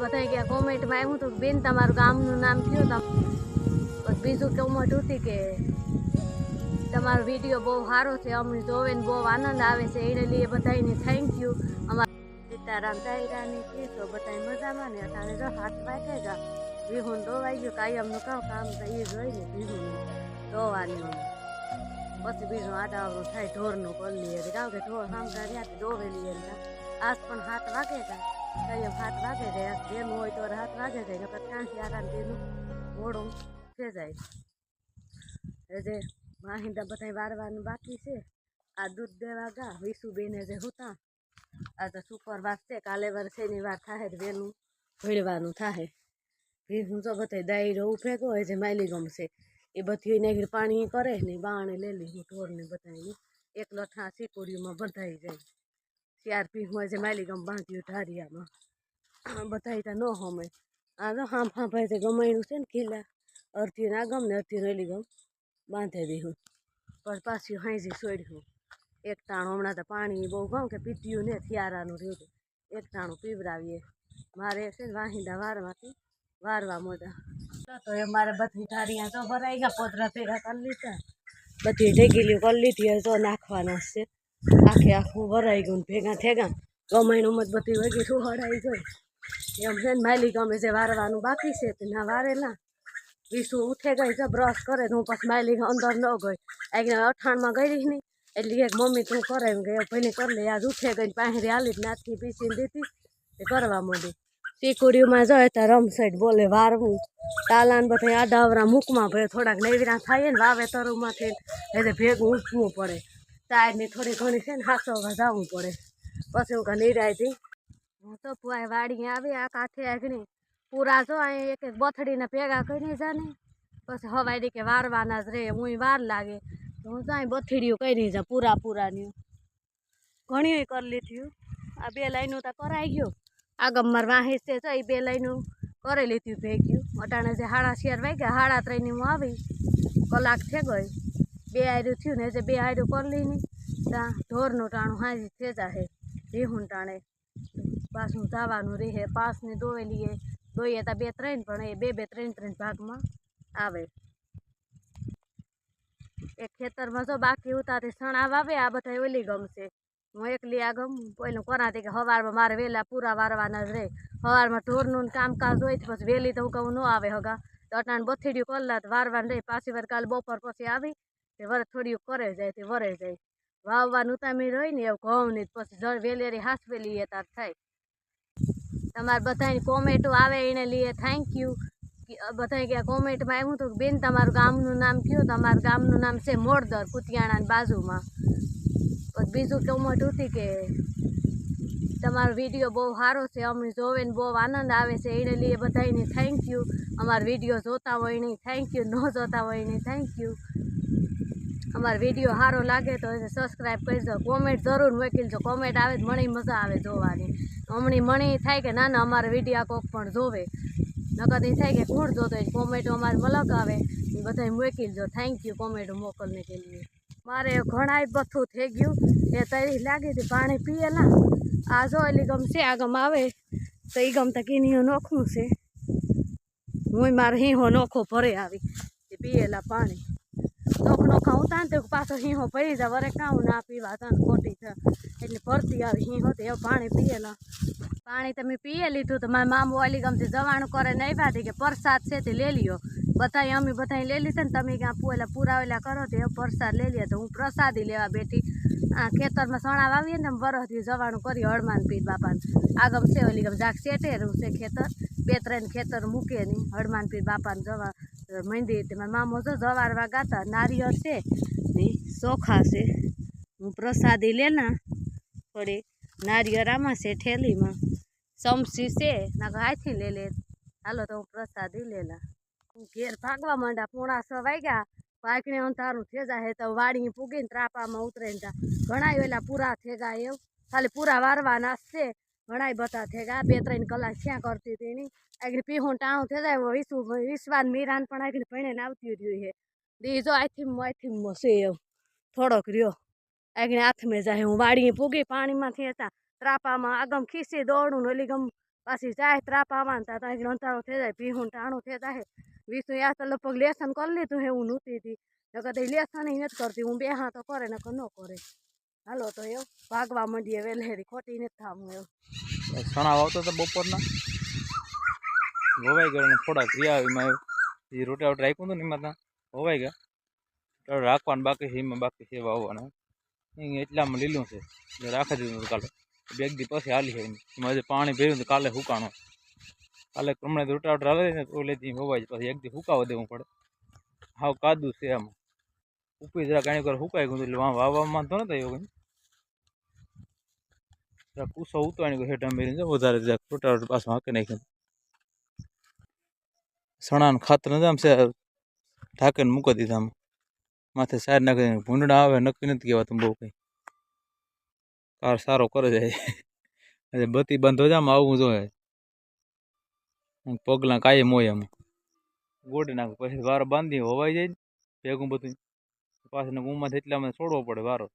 બધા ગયા કોમેન્ટમાં આવ્યું હતું બેન, તમારું ગામનું નામ કયું તમ બીજું કોમેન્ટ હતી કે તમારો વીડિયો બહુ સારો છે, અમને જોવે ને બહુ આનંદ આવે છે. એને લીધે બધાને થેન્ક યુ અમારા સીતારામ દાયરાની છે, તો બધા મજામાં ને અત્યારે જો હાથ વાગે ગયા વિહુન ધોવાઈ ગયું, કાંઈ કાયમનું કામ કામ તો એ જોઈને વિહુન. દોવાની પછી બીજું આડાવડું થાય, ઢોરનું કરી લઈએ. કારણ કે ઢોર સામતા રહ્યા દોવેલી લઈએ આજ પણ હાથ વાગે જા કાયમ હાથ વાગે જાય જેનું હોય તો હાથ વાગે જાય, નકર ત્યાંથી આરામ તેનું મોડું જાય. એટલે માહિંદા બધા વારવાનું બાકી છે, આ દૂધ દેવા ગા વિસુબેને જે હતા, આ તો સુપરવાસ છે, કાલે વાર શનિવાર થાય તો વહેલું ભીડવાનું થાય હું તો બધે દાયરો ઉભેગો હોય જે માયલી ગમશે એ બધી ને પાણી કરે ને બાણે લઈ લીધું ઢોરને બધાને એક લઠા સિકોડીઓમાં બંધાઈ જાય. ચાર હું આજે માયલી ગમ બાંધ્યું ઢારિયામાં. બધા ત્યાં ન હમે. આ તો હામ હામ ભાઈ તે ગમાયણું છે ને કિલ્લા અડધી ના ગમ ને અડધી રેલી ગમ. બાંધી દીધું પણ પાછી હાંજી છોડ્યું એક ટાણું હમણાં તો પાણી બહુ ગમ કે પીટ્યું ને થિયારાનું રહ્યું એક ટાણું પીવડાવીએ. મારે છે ને વાહિંદા વારમાંથી વારવા મોટા તો એ મારે બધી ધારિયા તો ભરાઈ ગયા, પોતરા ભેગા કરી લીધા. બધી ઢેગીલીઓ કરી લીધી તો નાખવાના છે. આખે આખું ભરાઈ ગયું ભેગા થેગા. ગમાઈનું મત બધી વગી સુહડાઈ ગઈ એમ છે ને માલી ગમે છે વારવાનું બાકી છે તે ના વારેલા. વિસુ ઉઠે ગઈ છે બ્રશ કરે તો હું પછી માલી અંદર ન ગઈ. આગળ અઠાણમાં ગઈ નહીં એટલે એક મમ્મી તું કરે એમ કે ભાઈને કરી લે. આજ ઉઠે ગઈ પાહરી હાલી નાથી પીસીને દીધી. એ કરવા માંડી. ટીકુડીમાં જાય ત્યાં રમસાઈડ બોલે, વારવું. તાલાન બધા આડાવરા મૂકમાં ભાઈ થોડાક નવીરા થાય ને વાવેતરોમાંથી એટલે ભેગું ઉઠવું પડે. ટાયરની થોડી ઘણી છે ને હાથો જવું પડે. પછી હું નિરાયથી હું તો પુઆ વાડી આવી, આ કાંઠે આગળ પૂરા જો, અહીં એક એક બથડીને ભેગા કરીને જાને પછી હવાઈ કે વારવાના જ રે હું વાર લાગે. હું તો અહીં જાય બથડીઓ કરી જા, પૂરા પૂરાની. ઘણી કરી લીધી આ બે લાઈનો તો કરાઈ ગયો. આ ગમર વાહી છે તો એ બે લાઈનું કરી લીધું ભેગ્યું. અટાણે જે હાડા શિયાર વાગ્યા, હાડા ત્રણની હું આવી. કલાક થઈ ગઈ બે આયરું થયું ને જે બે આયરું કરી લઈને ત્યાં ઢોરનું ટાણું હાજી થઈ જાહે, રીહું ટાણે. પાછું જવાનું રહે, પાસને દોવેલીએ દોઈએ ત્યાં બે ત્રણ, પણ એ બે બે ત્રણ ત્રણ ભાગમાં આવે. એક ખેતરમાં જો બાકી ઉતારી સણા વાવે આ બધા ઓલી ગમશે. હું એકલી આ ગમ પહેલું કોનાથી કે સવારમાં મારે વહેલા પૂરા વારવાના જ રહે. સવારમાં ઢોરનું કામકાજ હોય તો પછી વહેલી તો હું કહું ન આવે હગા. તો અટાણ બથીડ્યું કલાક વારવાનું રહે, પાછી વાર કાલે બપોર પછી આવી તે વરે થોડીયું કરે જાય, તે વરે જાય. વાવવાનું તમે રહી ને એવું ઘઉં નહીં પછી જળ વેલેરી હાસવેલી એ તાર થાય. તમારે બધાની કોમેન્ટો આવે એને લીએ થેન્ક યુ બધા કે કોમેન્ટમાં આવ્યું હતું બેન, તમારું ગામનું નામ કયું? તમારું ગામનું નામ છે મોડદર કુતિયાણાની બાજુમાં. બીજું કોમેન્ટ હતી કે, તમારો વીડિયો બહુ સારો છે અમને જોવે ને બહુ આનંદ આવે છે. એને લઈએ બધાને થેન્ક યુ અમારો વીડિયો જોતા હોય નહીં થેન્ક યુ ન જોતા હોય નહીં થેન્ક યુ અમારો વીડિયો સારો લાગે તો સબસ્ક્રાઈબ કરજો. કોમેન્ટ જરૂર મોકલજો કોમેન્ટ આવે તો મણી મજા આવે જોવાની. હમણાં મણી થાય કે ના ના અમારો વીડિયો કોક પણ જોવે. નકર એ થાય કે કોણ જોતો કોમેન્ટ અમારે મલક આવે. એ બધા મોકલજો થેન્ક યુ કોમેન્ટો મોકલને કે લીએ મારે ઘણાય બથું થઈ ગયું. એ તરી લાગી હતી પાણી પીએલા આ જો એલી ગમ છે, આ ગમ આવે. તો એ ગમ તો કીનીઓ નોખું છે. હું મારે હિંહો નોખો ભરે આવી. પીએલા પાણી. નોખ નોખા ઉતા ને તો પાછો હીહો પડી જાય વરે કાં ના પીવા તને ખોટી છે. એટલે ભરતી આવી હીહો તો એવું પાણી પીએલા. પાણી તમે પીએ લીધું તો મારા મામુ અલીગમથી જવાનું કરે નહીં ભાતી કે પ્રસાદ છે તે લઈ લ્યો. બધા અમે બધા લઈ લીધા ને તમે ક્યાં પૂએલા પુરાવેલા કરો તો એ પ્રસાદ લઈ લે તો હું પ્રસાદી લેવા બેઠી. આ ખેતરમાં સણા વાવીએ ને વરસથી જવાનું કરી હળમાન પીર બાપાને. આગમ છે ઓલી ગમ જાક સેટેરું છે ખેતર. બે ત્રણ ખેતર મૂકે નહીં હળમાન પીર બાપાને જવા. મંદિર તેમાં મામો જો જવારવા ગાતા નારિયેળ છે ને ચોખા છે. હું પ્રસાદી લેના થોડી નારિયેળ આમાં છે ઠેલીમાં. ચમસી છે ના હાથી લે લે. હાલો તો હું પ્રસાદી લેલા. હું ઘેર ભાગવા માંડા પોણા છ વાગ્યા. વાઘને અંધારું થેજા હે તો વાડી પૂગીને ત્રાપામાં ઉતરે તા ઘણા વેલા પૂરા થેગા એવું. ખાલી પૂરા વારવાના છે. ઘણાય બધા થેગા બે ત્રણ કલાક ક્યાં કરતી હતી આગળ પીહું ટાણું થઈ જાય વિસુ વિશ્વાન મીરાન પણ આગળ ભણીને આવતી રહ્યું છે દી જો આથી આથી મસે એવું થોડોક રહ્યો. આગળ હાથમાં જાય, હું વાડીએ પૂગી પાણીમાંથી હતા, ત્રાપામાં આગમ ખીસી દોડું ઓલી ગમ પાછી જાય, ત્રાપામાં ત્યાં ત્યાં અંધારો થઈ જાય પીહું ટાણું થઈ જાય. વિષ્ણુ યાદ તો લગભગ લેસન કરી લીધું હે હું નહોતી હતી. નકર તો લેસન નથી કરતી, હું બે હા તો કરે, નકર ન કરે. હાલો તો એવું ભાગવા માંડીએ વેલેરી ખોટી નથી થાવું એવું. સણા વાવતો તો બપોરના? વવાઈ ગયો ને થોડાક રહ્યા એમાં એ રોટા વોટા રાખ્યું હતું ને એમાં ત્યાં વવાઈ ગયા. રાખવાનું બાકી છે, એમાં બાકી છે વાવવાના. એટલામાં લીલું છે. એટલે રાખી દીધું કાલે. બે દી પછી હાલી છે. એમાં આજે પાણી ભર્યું તો કાલે હુકાણું. કાલે હમણાં રોટા વોટા હાલે ને તો લેતી વવાઈ પછી એક દી હુકાવા દેવું પડે. હાવ કાદું છે આમાં. ઉપી જરા કાંઈ વાર હુકાઈ ગયું એટલે વાવવામાં તો નતા એવું કંઈ. કૂસો ઉતવાણી ગયો હેઠ મેરીને વધારે જરાક રોટાવેટર પાછું હાંકી સણાનું ખાતર નથી, આમ છે ઢાંકીને મૂકી દીધા આમ. માથે સાર નાખીને ભૂંડણા આવે, નક્કી નથી કહેવાતું બહુ કંઈ. કાર સારો કરે જાય એટલે બત્તી બંધ હોય આમ આવવું જોઈએ. પગલાં કાયમ હોય આમ. ગોડી નાખું, પછી વારો બાંધી હોવાઈ જાય ભેગું બધું. પાછળ ઊંમાંથી એટલામાં છોડવો પડે વારો.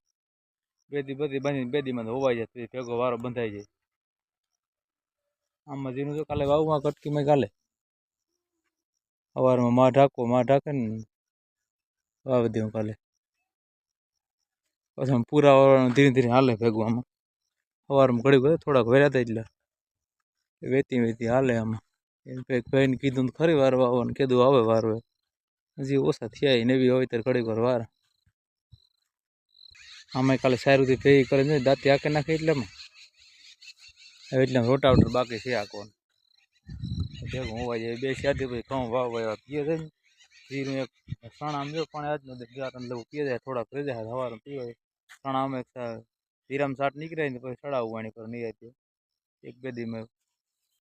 બેદી બધી બાંધીને બેદીમાં હોવાઈ જાય, પછી ભેગો વારો બંધાઈ જાય. આમાં જીનું તો કાલે વાવમાં કટકીમાં કાલે. સવારમાં માં ઢાંકવો માં ઢાંકે ને વાવી દઉં કાલે. પછી પૂરા વાળવાનું ધીરે ધીરે હાલે ભેગું આમાં સવારમાં ઘડી ઘડી થોડાક વેર્યા હતા એટલે. વેતી વેતી હાલે આમાં. એમ ભાઈને કીધું ખરી વાર વાવવાનું કીધું આવે વાર હજી ઓછા થયા ને એવી હોય ત્યારે ઘડીક વાર વાર. આમાં કાલે સારું ભેગી કરીને દાંતી આકે નાખે એટલેમાં. હવે એટલે રોટાવટર બાકી છે આખવાનું ભેગું હોવાઈ જાય બે શાદી પછી ઘઉં વાવ વાવ્યા પીએ જાય જીરું એક ચણા આમ જો પણ આજ નથી ગયા તને લેવું પીએ જાય થોડાક રહી જાય સવારે પીવાય. ચણા અમે જીરામ સાટ નીકળે ને, પછી ચડાવવાની પર નહીં આવી એક બે દી મેં